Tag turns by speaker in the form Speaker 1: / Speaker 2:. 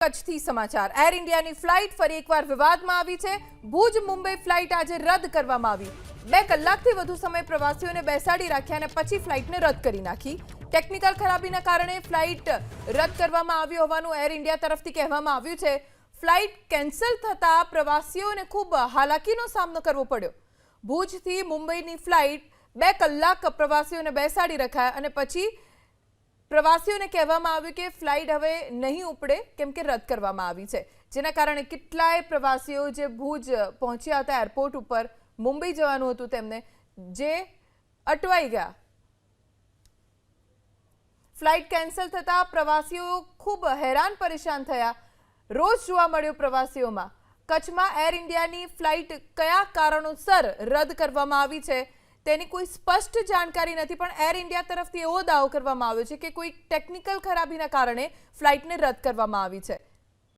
Speaker 1: કચ્છથી સમાચાર. એર ઇન્ડિયાની ફ્લાઇટ ફરી એકવાર વિવાદમાં આવી છે. ભુજ, મુંબઈ ફ્લાઇટ આજે રદ કરવામાં આવી. બે કલાકથી વધુ સમય પ્રવાસીઓને બેસાડી રાખ્યા અને પછી ફ્લાઇટને રદ કરી નાખી. ટેકનિકલ ખરાબીના કારણે ફ્લાઇટ રદ કરવામાં આવી હોવાનું એર ઇન્ડિયા તરફથી કહેવામાં આવ્યું છે. ફ્લાઇટ કેન્સલ થતાં પ્રવાસીઓને ખૂબ હાલાકીનો સામનો કરવો પડ્યો. ભુજથી મુંબઈની ફ્લાઇટ બે કલાક પ્રવાસીઓને બેસાડી રખાયા અને પછી પ્રવાસીઓને કહેવામાં આવ્યું કે ફ્લાઇટ હવે નહીં ઉપડે, કેમ કે રદ કરવામાં આવી છે. જેના કારણે કેટલાય પ્રવાસીઓ જે ભુજ પહોંચ્યા હતા એરપોર્ટ ઉપર, મુંબઈ જવાનું હતું તેમને, જે અટવાઈ ગયા. ફ્લાઇટ કેન્સલ થતાં પ્રવાસીઓ ખૂબ હેરાન પરેશાન થયા. રોજ જોવા મળ્યો પ્રવાસીઓમાં, કચ્છમાં એર ઇન્ડિયાની ફ્લાઇટ કયા કારણોસર રદ કરવામાં આવી છે? તેની કોઈ સ્પષ્ટ જાણકારી નથી, પણ એર ઇન્ડિયા તરફથી એવો દાવો કરવામાં આવ્યો છે કે કોઈ ટેકનિકલ ખરાબીના કારણે ફ્લાઇટને રદ કરવામાં આવી છે.